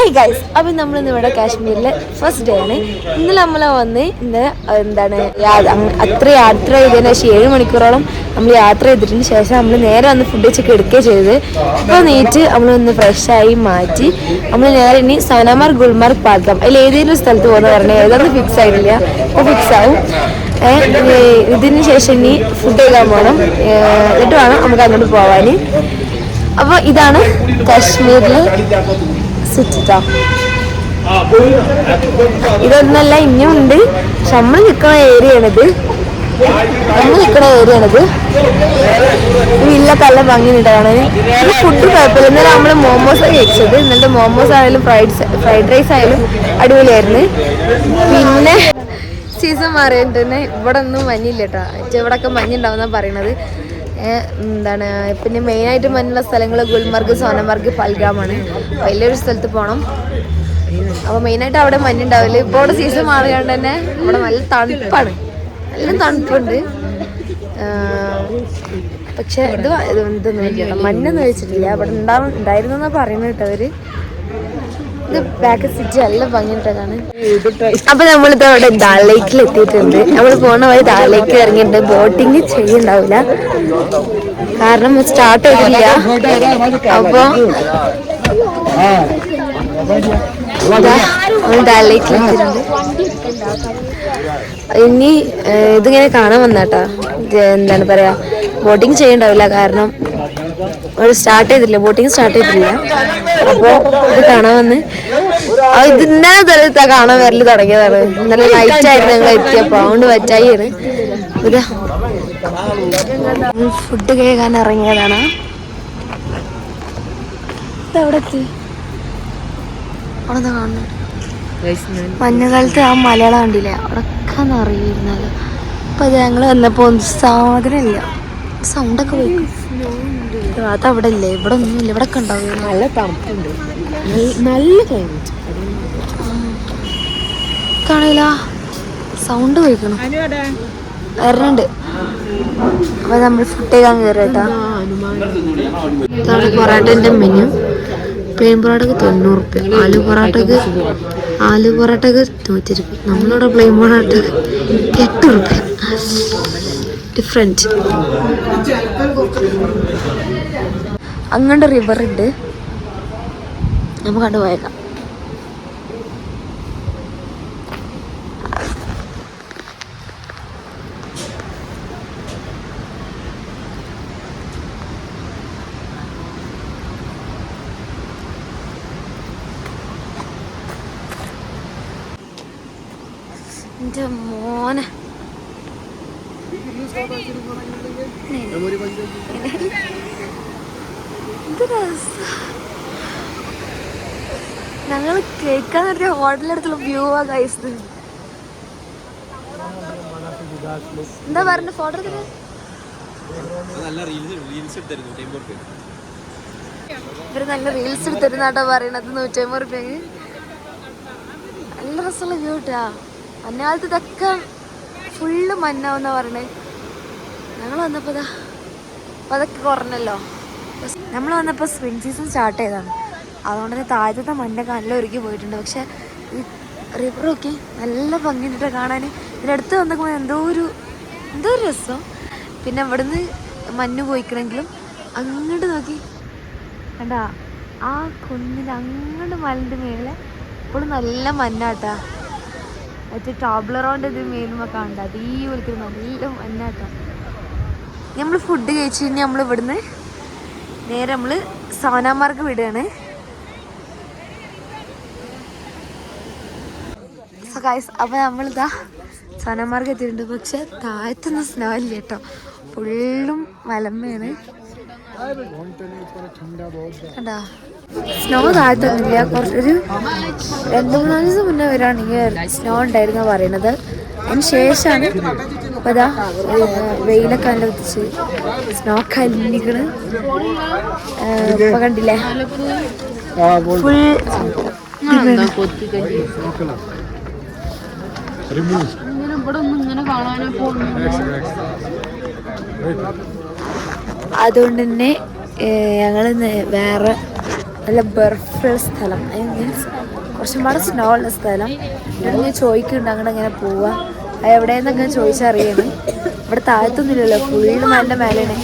Hey guys അപ്പം നമ്മൾ ഇന്ന് ഇവിടെ കാശ്മീരിൽ ഫസ്റ്റ് ഡേ ആണ്. ഇന്നലെ നമ്മൾ വന്ന് ഇന്ന് എന്താണ് അത്ര യാത്ര ചെയ്തതിന് ശേഷം ഏഴ് മണിക്കൂറോളം നമ്മൾ യാത്ര ചെയ്തിട്ടിന് ശേഷം നമ്മൾ നേരെ വന്ന് ഫുഡ് വെച്ചൊക്കെ എടുക്കുകയും ചെയ്തത്. ഇപ്പോൾ നീറ്റ് നമ്മൾ ഒന്ന് ഫ്രഷായി മാറ്റി നമ്മൾ നേരെ ഇനി സനമാർ ഗുൽമാർഗ് പാത്രം അതിൽ ഏതെങ്കിലും സ്ഥലത്ത് പോകുന്ന പറഞ്ഞാൽ ഏതൊന്നും ഫിക്സ് ആയിട്ടില്ല. അപ്പോൾ ഫിക്സ് ആവും. ഇതിന് ശേഷം ഇനി ഫുഡ് കഴിക്കാൻ പോകണം എന്നിട്ട് വേണം നമുക്ക് അങ്ങോട്ട് പോവാൻ അപ്പോൾ ഇതാണ് കാശ്മീരിലെ സിറ്റിട്ടാ? ഇതൊന്നല്ല ഇനിയും ഉണ്ട് പക്ഷെ നമ്മൾ നിൽക്കുന്ന ഏരിയാണിത്. നമ്മൾ നിൽക്കുന്ന ഏരിയാണിത്. ഇല്ല വില്ലൊക്കെ ഭംഗി കാണാൻ. ഫുഡ് കുഴപ്പമില്ല. ഇന്നലെ നമ്മൾ മോമോസ് കഴിച്ചത്. ഇന്നലത്തെ മോമോസ് ആയാലും ഫ്രൈഡ് ഫ്രൈഡ് റൈസ് ആയാലും അടിപൊളിയായിരുന്നു. പിന്നെ സീസൺ മാറിയിട്ട് തന്നെ ഇവിടെ ഒന്നും മഞ്ഞില്ല കേട്ടോ. ഇവിടെ ഒക്കെ മഞ്ഞുണ്ടാവുന്ന പറയണത്. എന്താണ് പിന്നെ മെയിനായിട്ട് മഞ്ഞുള്ള സ്ഥലങ്ങൾ ഗുൽമർഗ് സോനമർഗ് അപ്പോൾ വലിയൊരു സ്ഥലത്ത് പോകണം അപ്പോൾ മെയിനായിട്ട് അവിടെ മഞ്ഞുണ്ടാവില്ല? ഇപ്പോൾ അവിടെ സീസൺ മാറിയോണ്ട് തന്നെ അവിടെ നല്ല തണുപ്പാണ്. നല്ല തണുപ്പുണ്ട്. പക്ഷേ ഇത് ഇതൊന്നും വെച്ചിട്ടില്ല മഞ്ഞൊന്നും കഴിച്ചിട്ടില്ല അവിടെ ഉണ്ടാവും ഉണ്ടായിരുന്നു എന്നാണ് പറയുന്നത് കേട്ടോ അവർ ഇത് ബാക്ക് നല്ല അപ്പൊ നമ്മളിത് അവിടെ ദാൽ ലേക്കിൽ എത്തിയിട്ടുണ്ട് നമ്മൾ പോണ വഴി ദാൽ ലേക്ക് ഇറങ്ങിയിട്ടുണ്ട്. ബോട്ടിങ് ചെയ്യണ്ടാവില്ല. കാരണം സ്റ്റാർട്ട് ചെയ്തില്ല അപ്പൊ നമ്മൾ എത്തിയിട്ടുണ്ട് ഇനി ഇതിങ്ങനെ കാണാൻ വന്നാട്ടാ എന്താണ് പറയാ? ബോട്ടിങ് ചെയ്യണ്ടാവില്ല കാരണം ഒരു സ്റ്റാർട്ട് ചെയ്തില്ല ബോട്ടിങ് സ്റ്റാർട്ട് ചെയ്തിട്ടില്ല. അപ്പോൾ ഇത് കാണാൻ വന്ന്. ഇത് ഇന്നലെ സ്ഥലത്താ കാണാൻ വരൽ തുടങ്ങിയതാണ്. ഇന്നലെ ലൈറ്റ് ആയിരുന്നു ഞങ്ങൾ എത്തിയപ്പോൾ അതുകൊണ്ട് പറ്റായിയാണ് ഫുഡ് കേൾക്കാൻ ഇറങ്ങിയതാണ്. അവിടെ എത്തി? അവിടെ മഞ്ഞുകാലത്ത് ആ മലയാളം കണ്ടില്ലേ? അവിടെ നിറയിരുന്നത് അപ്പൊ അത് ഞങ്ങൾ വന്നപ്പോ ഒന്നും സാധനമില്ല. സൗണ്ടൊക്കെ പോയി. അതവിടെ ഇല്ലേ ഇവിടെ ഒന്നുമില്ല ഇവിടെ ഒക്കെ ഉണ്ടാവും നല്ല തണുപ്പുണ്ട്. നല്ല ക്ലൈമറ്റ് കാണില്ല സൗണ്ട് കേൾക്കണം. വരണുണ്ട്. അപ്പൊ നമ്മൾ ഫുഡ് കഴിക്കാൻ കയറിട്ടാ പൊറാട്ടന്റെ മെനു പ്ലെയിൻ പൊറാട്ടക്ക് തൊണ്ണൂറ് റുപ്യ ആലു പൊറാട്ടക്ക് ആലു പൊറാട്ടക്ക് നൂറ്റി ഇരുപത് നമ്മളിവിടെ പ്ലെയിൻ പൊറാട്ടക്ക് എട്ട് റുപ്യ. ഡിഫറെന്റ് അങ്ങോട്ട് റിവർ ഉണ്ട് നമുക്ക് കണ്ടു പോയേക്കാം. എന്റെ മോനെ. ഞങ്ങൾ കേൾക്കാൻ പറ്റിയ ഹോട്ടലിനടുത്തുള്ള വ്യൂ ആ ഗൈസ് എന്താ പറഞ്ഞ ഫോട്ടോ ഇവർ നല്ല റീൽസ് എടുത്തിരുന്നാട്ടോ പറയണത് നൂറ്റമ്പത് റുപ്യക്ക് നല്ല രസമുള്ള വ്യൂ കിട്ടാ മഞ്ഞാലത്ത് ഇതൊക്കെ ഫുള്ള് മഞ്ഞാവുന്ന പറയണേ? ഞങ്ങൾ വന്നപ്പോ ഇതാ അപ്പൊ അതൊക്കെ കുറഞ്ഞല്ലോ. നമ്മൾ വന്നപ്പോൾ സ്പ്രിംഗ് സീസൺ സ്റ്റാർട്ട് ചെയ്തതാണ്. അതുകൊണ്ട് തന്നെ താഴത്തെ മഞ്ഞൊക്കെ നല്ല ഒരുക്കി പോയിട്ടുണ്ട്. പക്ഷെ ഈ റിവറൊക്കെ നല്ല ഭംഗിയുണ്ട് കാണാൻ ഇതിനടുത്ത് വന്നപ്പോൾ എന്തോ ഒരു എന്തോ ഒരു രസം. പിന്നെ ഇവിടുന്ന് മഞ്ഞ് പോയിക്കണമെങ്കിലും അങ്ങോട്ട് നോക്കി. കണ്ടാ ആ കുന്നിന് അങ്ങോട്ട് മലിന്റെ മേലെ ഇപ്പോഴും നല്ല മഞ്ഞാട്ടാ. മറ്റേ ടോബ്ലറോന്റെ ഇത് മേലുമൊക്കെ ഉണ്ട് അതീ ഒരിക്കലും നല്ല മഞ്ഞാട്ടാ. നമ്മൾ ഫുഡ് കഴിച്ച് കഴിഞ്ഞാൽ നമ്മൾ ഇവിടുന്ന് നേരെ നമ്മൾ സോനാമാർഗ് വിടുകയാണ്. ഗൈസ് അപ്പോൾ നമ്മളിതാ സോനാമാർഗ് എത്തിയിട്ടുണ്ട്. പക്ഷെ താഴത്തൊന്നും സ്നോ ഇല്ല കേട്ടോ. ഫുള്ളും മലമ്മയാണ് കണ്ടാ? സ്നോ താഴത്തൊന്നുമില്ല. കുറച്ചൊരു രണ്ട് മൂന്നാൽ ദിവസം മുന്നേ വരാണെങ്കിൽ സ്നോ ഉണ്ടായിരുന്നു പറയണത് അതിന് ശേഷമാണ് അപ്പോൾ അതാ വെയിലൊക്കെ നല്ല വെച്ച് സ്നോ കല്ലിക്കണ് ഇപ്പൊ കണ്ടില്ലേ? ഫുൾ അതുകൊണ്ട് തന്നെ ഞങ്ങൾ വേറെ നല്ല ബർഫുള്ള സ്ഥലം. മീൻസ് കുറച്ചും പാടെ സ്നോ ഉള്ള സ്ഥലം. ഞാൻ ചോദിക്കുന്നുണ്ട് അങ്ങോട്ട് അങ്ങനെ പോവാ. എവിടെയെന്നൊക്കെ ചോദിച്ചറിയണം. ഇവിടെ താഴത്തൊന്നുമില്ലല്ലോ ഫുള്ള് നല്ല മേലെയാണ്.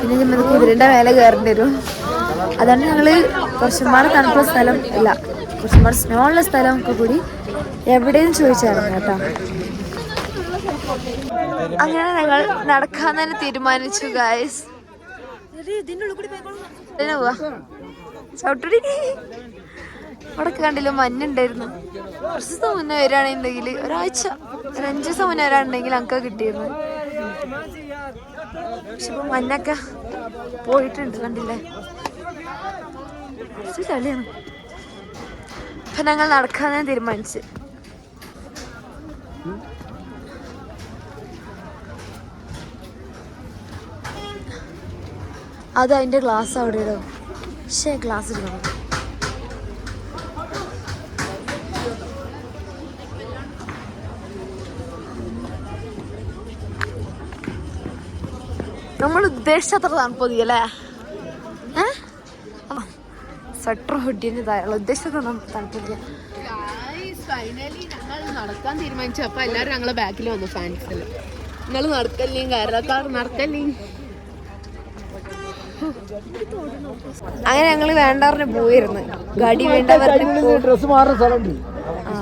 പിന്നെ നമ്മൾ കുതിരന്റെ മേലെ കയറേണ്ടി വരും. അതാണ് ഞങ്ങൾ കുറച്ചും പാടെ തണുപ്പുള്ള സ്ഥലം. ഇല്ല കുറച്ചും പാടെ സ്നോ ഉള്ള സ്ഥലം ഒക്കെ കൂടി എവിടെയും ചോദിച്ചായിരുന്നു കേട്ടോ. അങ്ങനെ ഞങ്ങൾ നടക്കാൻ തന്നെ തീരുമാനിച്ചു ഗായ്സ് ചവിട്ടടി. അവിടെ കണ്ടില്ല മഞ്ഞുണ്ടായിരുന്നു. കുറച്ച് ദിവസം മുന്നേ വരികയാണെന്നുണ്ടെങ്കിൽ ഒരാഴ്ച ഒരു അഞ്ച് ദിവസം മുന്നേ വരാണെന്നുണ്ടെങ്കിൽ ഞങ്ങൾക്ക് കിട്ടിയിരുന്നു. പക്ഷെ ഇപ്പൊ മഞ്ഞൊക്കെ പോയിട്ടുണ്ട് കണ്ടില്ലേ? കുറച്ച് ചളിയാണ്. അപ്പൊ ഞങ്ങൾ നടക്കാൻ തീരുമാനിച്ച് അത് അതിന്റെ ഗ്ലാസ് അവിടെ ഇടും. പക്ഷേ ഗ്ലാസ് ഇടണം നമ്മൾ ഉദ്ദേശിച്ചത്ര തണുപ്പൊതിയല്ലേ സ്വെറ്റർ ഹുഡിന് ഇതായുള്ള ഉദ്ദേശിച്ചത്ര തണുപ്പൊതിയ ഫൈനലി ഞങ്ങൾ നടക്കാൻ തീരുമാനിച്ചു. അപ്പൊ എല്ലാരും ഞങ്ങളെ ബാക്കിൽ വന്നു ഫാൻസിൽ നിങ്ങൾ അങ്ങനെ ഞങ്ങൾ വേണ്ട പറഞ്ഞ് പോയിരുന്നു. ഗാഡി വേണ്ട പറഞ്ഞ് പോ- ഡ്രസ് മാറുന്ന സ്ഥലമുണ്ട്. ആ.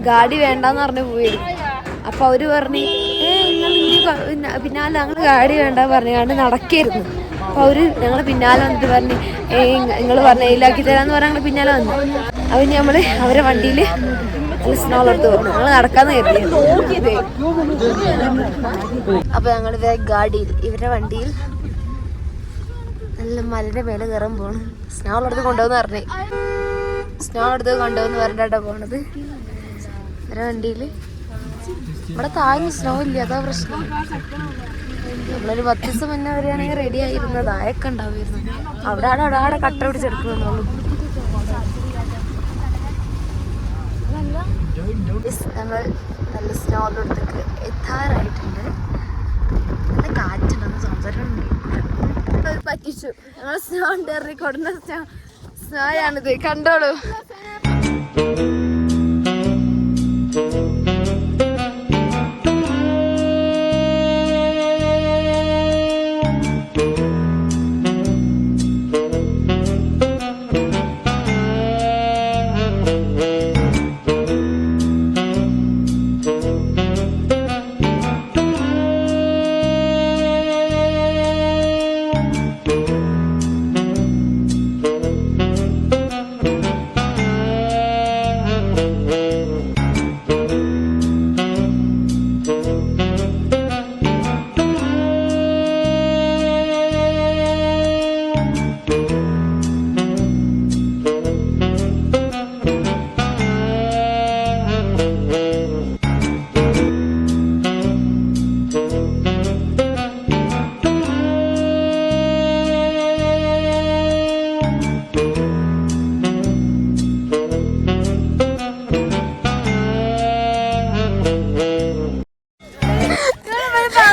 ഗാഡി വേണ്ടെന്ന് പറഞ്ഞ് പോയിരുന്നു. അപ്പൊ അവർ പറഞ്ഞു ഏ നിങ്ങൾ പിന്നാലെ ഞങ്ങൾ ഗാഡി വേണ്ട പറഞ്ഞാണ്ട് നടക്കരുന്നു അപ്പൊ അവർ ഞങ്ങൾ പിന്നാലെ വന്നിട്ട് പറഞ്ഞു ഏ നിങ്ങൾ പറഞ്ഞ ഇതിലാക്കി തരാന്ന് പറഞ്ഞാൽ ഞങ്ങൾ പിന്നാലെ വന്നു. അപ്പൊ നമ്മൾ അവരെ വണ്ടിയിൽ എടുത്ത് പറഞ്ഞു ഞങ്ങൾ നടക്കാന്ന് കരുതി. അപ്പൊ ഞങ്ങൾ ഗാഡിയിൽ ഇവരുടെ വണ്ടിയിൽ നല്ല മലയുടെ മേലെ കയറാൻ പോണ്. സ്നോൾ എടുത്ത് കൊണ്ടുപോകുന്ന പറഞ്ഞേ. സ്നോ എടുത്ത് കൊണ്ടുവന്ന് പറഞ്ഞിട്ടാ പോണത്. ഒരു വണ്ടിയിൽ ഇവിടെ താങ്ങി സ്നോ ഇല്ല അതാ പ്രശ്നം. നമ്മളൊരു പത്ത് ദിവസം മുന്നേ വരികയാണെങ്കിൽ റെഡി ആയിരുന്നു താഴൊക്കെ ഉണ്ടാവുമായിരുന്നു. അവിടെ ആടെ അവിടെ ആടെ കട്ട പിടിച്ചെടുക്കുന്നുള്ളൂ നമ്മൾ നല്ല സ്നോ അടുത്തേക്ക് എത്താറായിട്ടുണ്ട്. നല്ല കാറ്റുണ്ടെന്ന് സംസാരമുണ്ട് പറ്റിച്ചു. ഞങ്ങൾ സ്നോ ഉണ്ട് കൊടുന്ന സ്നോ സ്നോയാണിത് കണ്ടോളൂ.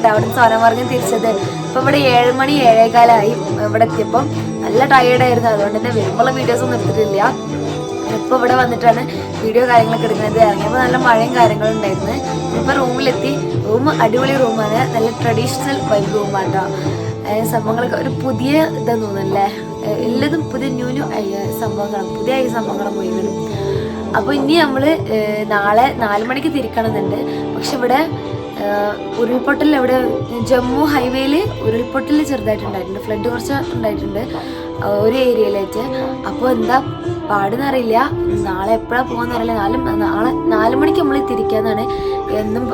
മൂന്ന് അവിടെ അവിടെ സോനമാർഗം തിരിച്ചത്. ഇപ്പൊ ഇവിടെ ഏഴ് മണി ഏഴേകാലായി. ഇവിടെ എത്തിയപ്പം നല്ല ടയേർഡ് ആയിരുന്നു. അതുകൊണ്ട് തന്നെ വരുമ്പോൾ വീഡിയോസ് ഒന്നും എടുത്തിട്ടില്ല. ഇപ്പൊ ഇവിടെ വന്നിട്ടാണ് വീഡിയോ കാര്യങ്ങളൊക്കെ എടുക്കുന്നത്. ഇറങ്ങിയപ്പോൾ നല്ല മഴയും കാര്യങ്ങളും ഉണ്ടായിരുന്നു. ഇപ്പൊ റൂമിലെത്തി. റൂം അടിപൊളി റൂമാണ്. നല്ല ട്രഡീഷണൽ വൈബ് റൂമാണ് കേട്ടോ സംഭവങ്ങളൊക്കെ ഒരു പുതിയ ഇതെന്ന് തോന്നുന്നല്ലേ? എല്ലതും പുതിയ ന്യൂ ന്യൂ സംഭവങ്ങളാണ് പുതിയ സംഭവങ്ങളും മുഴുവനും അപ്പോൾ ഇനി നമ്മൾ നാളെ നാല് മണിക്ക് തിരിക്കണമെന്നുണ്ട്. പക്ഷെ ഇവിടെ ഉരുൾപൊട്ടൽ അവിടെ ജമ്മു ഹൈവേയിൽ ഉരുൾപൊട്ടൽ ചെറുതായിട്ടുണ്ടായിട്ടുണ്ട്. ഫ്ലഡ് കുറച്ച് ഉണ്ടായിട്ടുണ്ട്. ഒരു ഏരിയയിലായിട്ട് അപ്പോൾ എന്താ പാടുന്നറിയില്ല നാളെ എപ്പോഴാണ് പോകുന്ന അറിയില്ല. നാല് നാളെ നാല് മണിക്ക് നമ്മൾ തിരിക്കാന്നാണ് എന്നും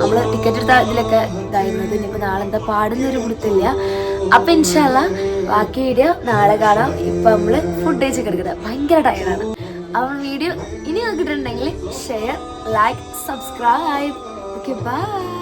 നമ്മൾ ടിക്കറ്റ് എടുത്ത ഇതിലൊക്കെ ഇതായിരുന്നത്. ഇനിയിപ്പോൾ നാളെ എന്താ പാടുന്നൊരു കൊടുത്തില്ല അപ്പം ഇൻഷാല്ല ബാക്കി വീഡിയോ നാളെ കാണാം. ഇപ്പം നമ്മൾ ഫുഡ് കഴിച്ച് കിടക്കുന്നത് ഭയങ്കര ടയർഡാണ് അപ്പം വീഡിയോ ഇനി നോക്കിയിട്ടുണ്ടെങ്കിൽ ഷെയർ ലൈക്ക് സബ്സ്ക്രൈബ് Goodbye.